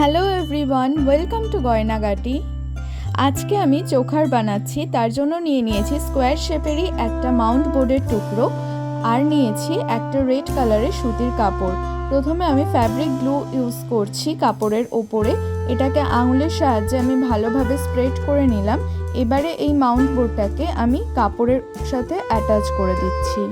Hello everyone welcome to Gaynagati আজকে আমি চোখার বানাচ্ছি, তার জন্য নিয়ে নিয়েছি স্কোয়ার শেপেরই একটা মাউন্ট বোর্ডের টুকরো আর নিয়েছি একটা রেড কালারের সুতির কাপড়। প্রথমে আমি ফ্যাব্রিক গ্লু ইউজ করছি কাপড়ের ওপরে, এটাকে আঙুলের সাহায্যে আমি ভালোভাবে স্প্রেড করে নিলাম। এবারে এই মাউন্ট বোর্ডটাকে আমি কাপড়ের সাথে অ্যাটাচ করে দিচ্ছি।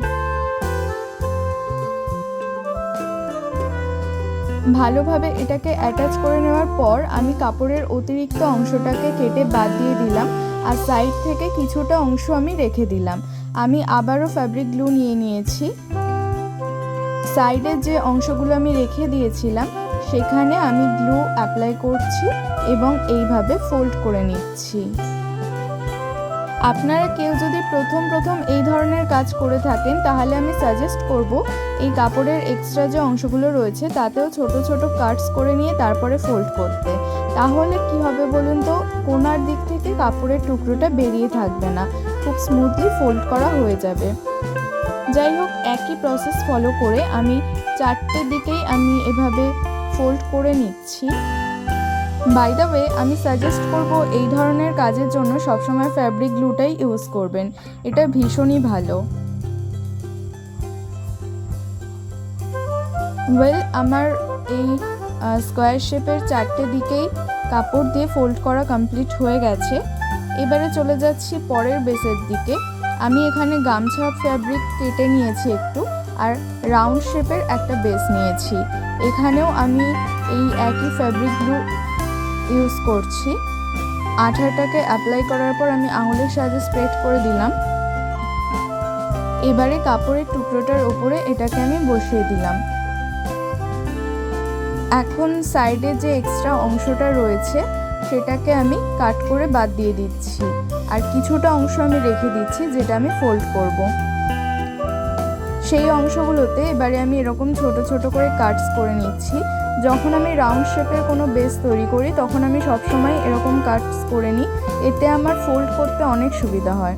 ভালোভাবে এটাকে অ্যাটাচ করে নেওয়ার পর আমি কাপড়ের অতিরিক্ত অংশটাকে কেটে বাদ দিয়ে দিলাম আর সাইড থেকে কিছুটা অংশ আমি রেখে দিলাম। আমি আবারও ফ্যাব্রিক গ্লু নিয়ে নিয়েছি। সাইডের যে অংশগুলো আমি রেখে দিয়েছিলাম, সেখানে আমি গ্লু অ্যাপ্লাই করছি এবং এইভাবে ফোল্ড করে নিচ্ছি। আপনারা কেউ যদি প্রথম প্রথম এই ধরনের কাজ করে থাকেন, তাহলে আমি সাজেস্ট করব এই কাপড়ের এক্সট্রা যে অংশগুলো রয়েছে, তাতেও ছোট ছোট কাটস করে নিয়ে তারপরে ফোল্ড করতে। তাহলে কি হবে বলুন তো? কোনার দিক থেকে কাপড়ের টুকরোটা বেরিয়ে থাকবে না। খুব স্মুথলি ফোল্ড করা হয়ে যাবে। যাই হোক, একই প্রসেস ফলো করে আমি চারটে দিকেই আমি এভাবে ফোল্ড করে নিচ্ছি। বাই দ্য ওয়ে আমি সাজেস্ট করব এই ধরনের কাজের জন্য সবসময় ফ্যাব্রিক গ্লুটাই ইউজ করবেন। এটা ভীষণই ভালো। ওয়েল আমার এই স্কোয়ার শেপের চারটে দিকেই কাপড় দিয়ে ফোল্ড করা কমপ্লিট হয়ে গেছে। এবারে চলে যাচ্ছি পরের বেসের দিকে। আমি এখানে গামছা ফ্যাব্রিক কেটে নিয়েছি একটু, আর রাউন্ড শেপের একটা বেস নিয়েছি। এখানেও আমি এই একই ফ্যাব্রিক গ্লু ইউজ করছি। আঠাটাকে অ্যাপ্লাই করার পর আমি আঙুলের সাহায্যে স্প্রেড করে দিলাম। এবারে কাপড়ের টুকরোটার উপরে এটাকে আমি বসিয়ে দিলাম। এখন সাইডে যে এক্সট্রা অংশটা রয়েছে, সেটাকে আমি কাট করে বাদ দিয়ে দিচ্ছি। আর কিছুটা অংশ আমি রেখে দিচ্ছি, যেটা আমি ফোল্ড করব। সেই অংশগুলোতে এবারে আমি এরকম ছোট ছোট করে কাটস করে নিচ্ছি। যখন আমি রাউন্ড শেপের কোনো বেস তৈরি করি, তখন আমি সবসময় এরকম কাটস করে নিই। এতে আমার ফোল্ড করতে অনেক সুবিধা হয়।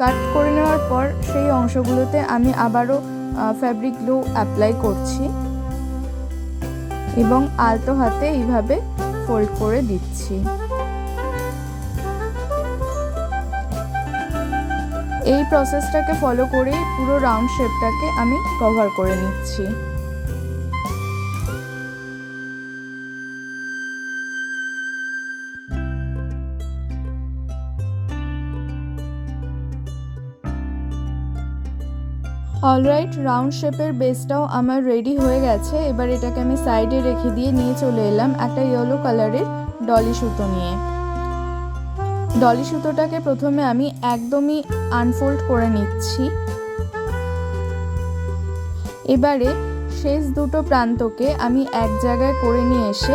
কাট করে নেওয়ার পর সেই অংশগুলোতে আমি আবারও ফ্যাব্রিক গ্লু অ্যাপ্লাই করছি এবং আলতো হাতে এইভাবে ফোল্ড করে দিচ্ছি। এই প্রসেসটাকে ফলো করেই পুরো রাউন্ড শেপটাকে আমি কভার করে নিচ্ছি। অলরাইট রাউন্ড শেপের বেসটাও আমার রেডি হয়ে গেছে। এবার এটাকে আমি সাইডে রেখে দিয়ে নিয়ে চলে এলাম একটা ইয়েলো কালারের ডলি সুতো নিয়ে। ডলি সুতোটাকে প্রথমে আমি একদমই আনফোল্ড করে নিচ্ছি। এবারে শেষ দুটো প্রান্তকে আমি এক জায়গায় করে নিয়ে এসে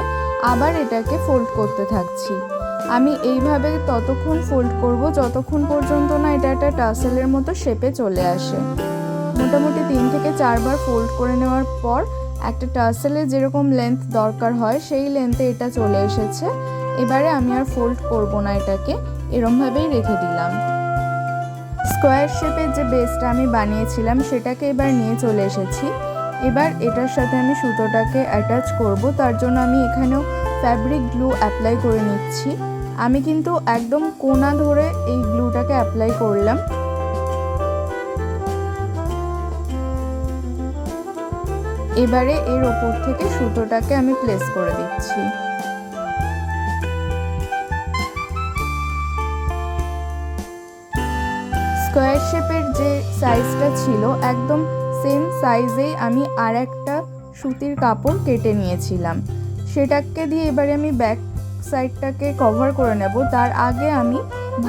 আবার এটাকে ফোল্ড করতে থাকছি। আমি এইভাবে ততক্ষণ ফোল্ড করব, যতক্ষণ পর্যন্ত না এটা একটা টাসেলের মতো শেপে চলে আসে। মোটামুটি তিন থেকে চারবার ফোল্ড করে নেওয়ার পর একটা টাসেলে যেরকম লেন্থ দরকার হয়, সেই লেন্থে এটা চলে এসেছে। এবারে আমি আর ফোল্ড করব না এটাকে, এরমভাবেই রেখে দিলাম। স্কোয়ার শেপের যে বেসটা আমি বানিয়েছিলাম, সেটাকে এবার নিয়ে চলে এসেছি। এবার এটার সাথে আমি সুতোটাকে অ্যাটাচ করব, তার জন্য আমি এখানেও ফ্যাব্রিক গ্লু অ্যাপ্লাই করে নিচ্ছি। আমি কিন্তু একদম কোনা ধরে এই গ্লুটাকে অ্যাপ্লাই করলাম। এবারে এর ওপর থেকে সুতোটাকে আমি প্লেস করে দিচ্ছি। স্কোয়ার শেপের যে সাইজটা ছিল, একদম সেম সাইজেই আমি আর একটা সুতির কাপড় কেটে নিয়েছিলাম। সেটাকে দিয়ে এবারে আমি ব্যাক সাইডটাকে কভার করে নেব। তার আগে আমি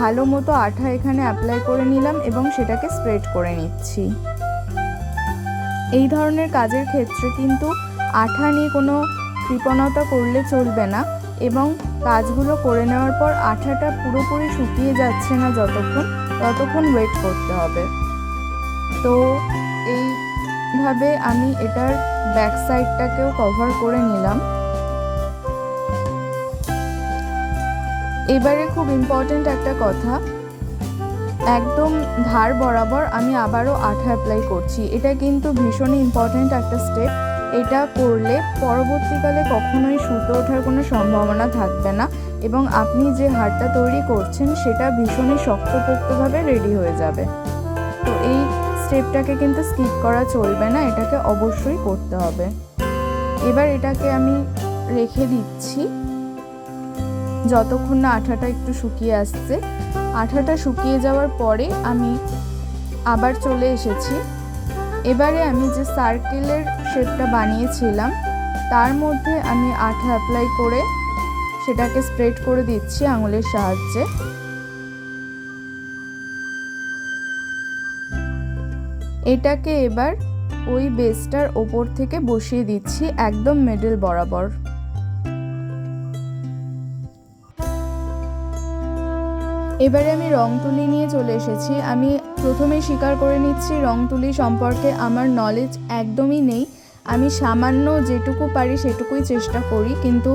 ভালো মতো আঠা এখানে অ্যাপ্লাই করে নিলাম এবং সেটাকে স্প্রেড করে নিচ্ছি। এই ধরনের কাজের ক্ষেত্রে কিন্তু আঠা নিয়ে কোনো কৃপণতা করলে চলবে না এবং কাজগুলো করে নেওয়ার পর আঠাটা পুরোপুরি শুকিয়ে যাচ্ছে না যতক্ষণ, ততক্ষণ ওয়েট করতে হবে। তো এইভাবে আমি এটার ব্যাক সাইডটাকেও কভার করে নিলাম। এবারে খুব ইম্পর্ট্যান্ট একটা কথা একদম ধার বরাবর আমি আবারও আঠা অ্যাপ্লাই করছি। এটা কিন্তু ভীষণই ইম্পর্ট্যান্ট একটা স্টেপ এটা করলে পরবর্তীকালে কখনোই সুতো ওঠার কোনো সম্ভাবনা থাকবে না এবং আপনি যে হারটা তৈরি করছেন সেটা ভীষণই শক্তপোক্তভাবে রেডি হয়ে যাবে। তো এই স্টেপটাকে কিন্তু স্কিপ করা চলবে না, এটাকে অবশ্যই করতে হবে। এবার এটাকে আমি রেখে দিচ্ছি। যতক্ষণ না আঠাটা একটু শুকিয়ে আসছে আঠাটা শুকিয়ে যাওয়ার পরে আমি আবার চলে এসেছি। এবারে আমি যে সার্কেলের শেপটা বানিয়েছিলাম, তার মধ্যে আমি আঠা অ্যাপ্লাই করে সেটাকে স্প্রেড করে দিচ্ছি আঙুলের সাহায্যে। এটাকে এবার ওই বেসটার ওপর থেকে বসিয়ে দিচ্ছি একদম মিডল বরাবর। এবারে আমি রং তুলি নিয়ে চলে এসেছি। আমি প্রথমেই স্বীকার করে নিচ্ছি, রং তুলি সম্পর্কে আমার নলেজ একদমই নেই। আমি সামান্য যেটুকু পারি সেটুকুই চেষ্টা করি, কিন্তু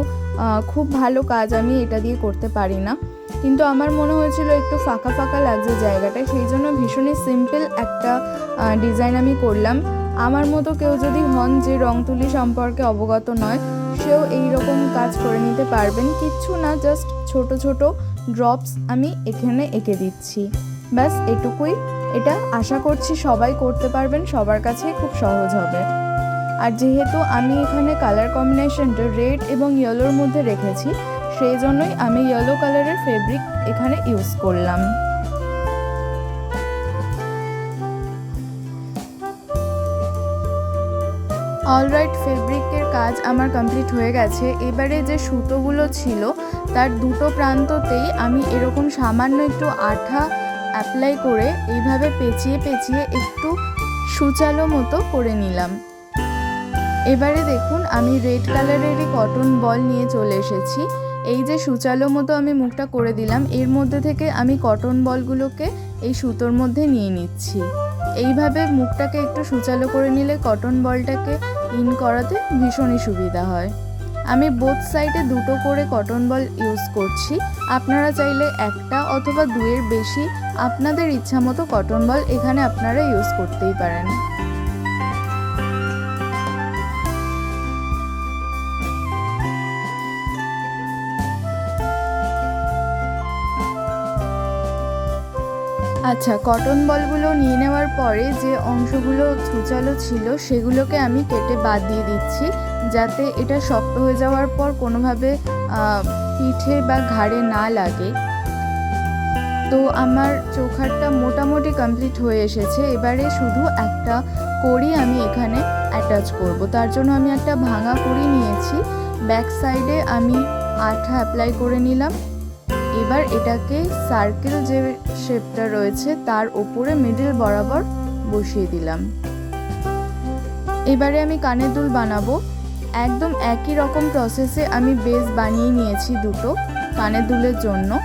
খুব ভালো কাজ আমি এটা দিয়ে করতে পারি না। কিন্তু আমার মনে হয়েছিল একটু ফাঁকা ফাঁকা লাগছে জায়গাটা, সেই জন্য ভীষণই সিম্পল একটা ডিজাইন আমি করলাম। আমার মতো কেউ যদি হন যে রং তুলি সম্পর্কে অবগত নয়, সেও এই রকম কাজ করে নিতে পারবেন। কিচ্ছু না জাস্ট ছোট ছোট ড্রপস আমি এখানে এঁকে দিচ্ছি। ব্যাস, এটুকুই। এটা আশা করছি সবাই করতে পারবেন, সবার কাছে খুব সহজ হবে। আর যেহেতু আমি এখানে কালার কম্বিনেশনটা রেড এবং ইয়েলোর মধ্যে রেখেছি, সেই জন্যই আমি ইয়েলো কালারের ফেব্রিক এখানে ইউজ করলাম। অলরাইট ফেব্রিকের কাজ আমার কমপ্লিট হয়ে গেছে। এবারে যে সুতোগুলো ছিল তার দুটো প্রান্ততেই আমি এরকম সামান্য একটু আঠা অ্যাপ্লাই করে এইভাবে পেঁচিয়ে পেঁচিয়ে একটু সুচালো মতো করে নিলাম। এবারে দেখুন আমি রেড কালারেরই কটন বল নিয়ে চলে এসেছি। এই যে সুচালো মতো আমি মুখটা করে দিলাম, এর মধ্যে থেকে আমি কটন বলগুলোকে এই সুতোর মধ্যে নিয়ে নিচ্ছি। এইভাবে মুখটাকে একটু সুচালো করে নিলে কটন বলটাকে ইন করাতে ভীষণই সুবিধা হয়। আমি বোথ সাইডে দুটো করে কটন বল ইউজ করছি। আপনারা চাইলে একটা অথবা দুয়ের বেশি আপনাদের ইচ্ছা মতো কটন বল এখানে আপনারা ইউজ করতেই পারেন। আচ্ছা কটন বলগুলো নিয়ে নেওয়ার পরে যে অংশগুলো ছুচালো ছিল সেগুলোকে আমি কেটে বাদ দিয়ে দিচ্ছি। যাতে এটা শক্ত হয়ে যাওয়ার পর কোনোভাবে পিঠে বা ঘাড়ে না লাগে। তো আমার চোখারটা মোটামুটি কমপ্লিট হয়ে এসেছে। এবারে শুধু একটা কড়ি আমি এখানে অ্যাটাচ করব। তার জন্য আমি একটা ভাঙা কড়ি নিয়েছি। ব্যাক সাইডে আমি আঠা অ্যাপ্লাই করে নিলাম। এবার এটাকে সার্কেল যে শেপটা রয়েছে, তার ওপরে মিডিল বরাবর বসিয়ে দিলাম। এবারে আমি কানের দুল বানাবো। একদম একই রকম প্রসেসে আমি বেস বানিয়ে নিয়েছি দুটো কানের দুলের জন্য।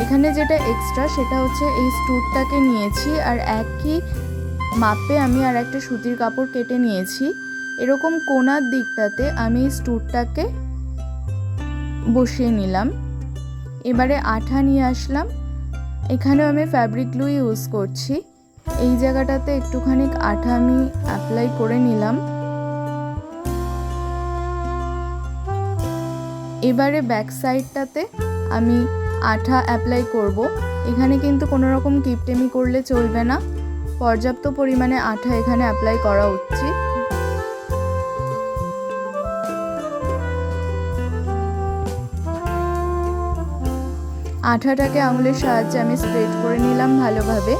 এখানে যেটা এক্সট্রা সেটা হচ্ছে এই স্টুটটাকে নিয়েছি আর একই মাপে আমি আর একটা সুতির কাপড় কেটে নিয়েছি। এরকম কোনার দিকটাতে আমি স্টুটটাকে বসিয়ে নিলাম। এবারে আঠা নিয়ে আসলাম। এখানেও আমি ফ্যাব্রিক গ্লু ইউজ করছি। এই জায়গাটাতে একটুখানি আঠা আমি অ্যাপ্লাই করে নিলাম। এবারে ব্যাক সাইডটাতে আমি আঠা অ্যাপ্লাই করব। এখানে কিন্তু কোনো রকম কিপটেমি করলে চলবে না। পর্যাপ্ত পরিমাণে আঠা এখানে অ্যাপ্লাই করা উচিত। আঠাটাকে আঙুলের সাহায্যে আমি স্প্রেড করে নিলাম ভালোভাবে।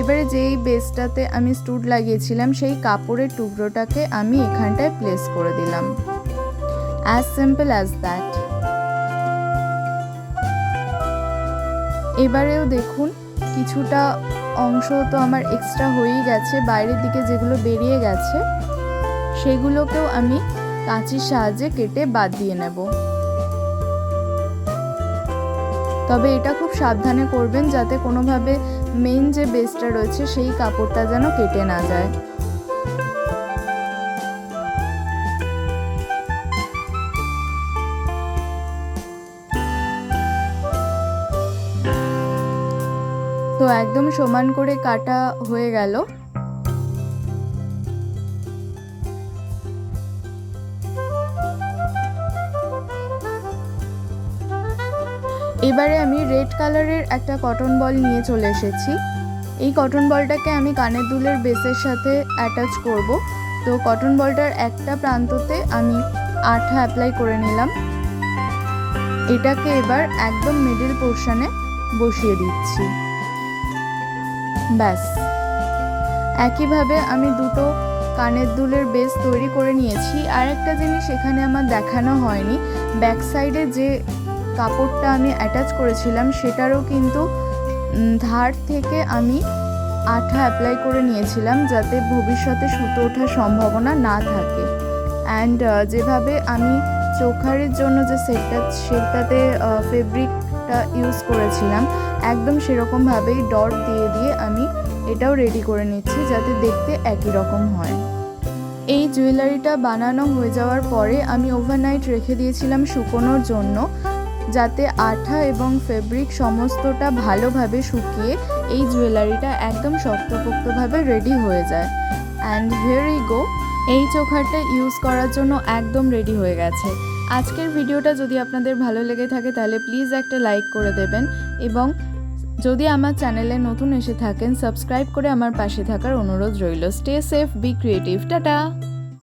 এবারে যেই বেসটাতে আমি স্টুড লাগিয়েছিলাম, সেই কাপড়ের টুকরোটাকে আমি এখানটায় প্লেস করে দিলাম। অ্যাজ সিম্পল অ্যাজ দ্যাট এবারেও দেখুন, কিছুটা অংশ তো আমার এক্সট্রা হয়েই গেছে, বাইরের দিকে যেগুলো বেরিয়ে গেছে, সেগুলোকেও আমি কাঁচির সাহায্যে কেটে বাদ দিয়ে নেব। তবে এটা খুব সাবধানে করবেন যাতে কোনোভাবে মেন যে বেসটা রয়েছে, সেই কাপড়টা যেন কেটে না যায়। তো একদম সমান করে কাটা হয়ে গেল। এবারে আমি রেড কালারের একটা কটন বল নিয়ে চলে এসেছি। এই কটন বলটাকে আমি কানের দুলের বেসের সাথে অ্যাটাচ করব। তো কটন বলটার একটা প্রান্ততে আমি আঠা অ্যাপ্লাই করে নিলাম। এটাকে এবার একদম মিডিল পোর্শনে বসিয়ে দিচ্ছি। ব্যাস। একইভাবে আমি দুটো কানের দুলের বেস তৈরি করে নিয়েছি। আর একটা জিনিস এখানে আমার দেখানো হয়নি। ব্যাক সাইডে যে কাপড়টা আমি অ্যাটাচ করেছিলাম, সেটারও কিন্তু ধার থেকে আমি আঠা অ্যাপ্লাই করে নিয়েছিলাম যাতে ভবিষ্যতে সুতো ওঠার সম্ভাবনা না থাকে। অ্যান্ড যেভাবে আমি চোখারের জন্য যে সেটটা, সেটাতে ফেব্রিকটা ইউজ করেছিলাম, একদম সেরকমভাবেই ডট দিয়ে দিয়ে আমি এটাও রেডি করে নিচ্ছি যাতে দেখতে একই রকম হয়। এই জুয়েলারিটা বানানো হয়ে যাওয়ার পরে আমি ওভারনাইট রেখে দিয়েছিলাম শুকোনোর জন্য, যাতে আঠা এবং ফেব্রিক সমস্তটা ভালোভাবে শুকিয়ে এই জুয়েলারিটা একদম শক্তপোক্তভাবে রেডি হয়ে যায়। অ্যান্ড হিয়ার ই গো এই চোখারটা ইউজ করার জন্য একদম রেডি হয়ে গেছে। আজকের ভিডিওটা যদি আপনাদের ভালো লেগে থাকে, তাহলে প্লিজ একটা লাইক করে দেবেন এবং যদি আমার চ্যানেলে নতুন এসে থাকেন সাবস্ক্রাইব করে আমার পাশে থাকার অনুরোধ রইল। Stay safe be creative tata!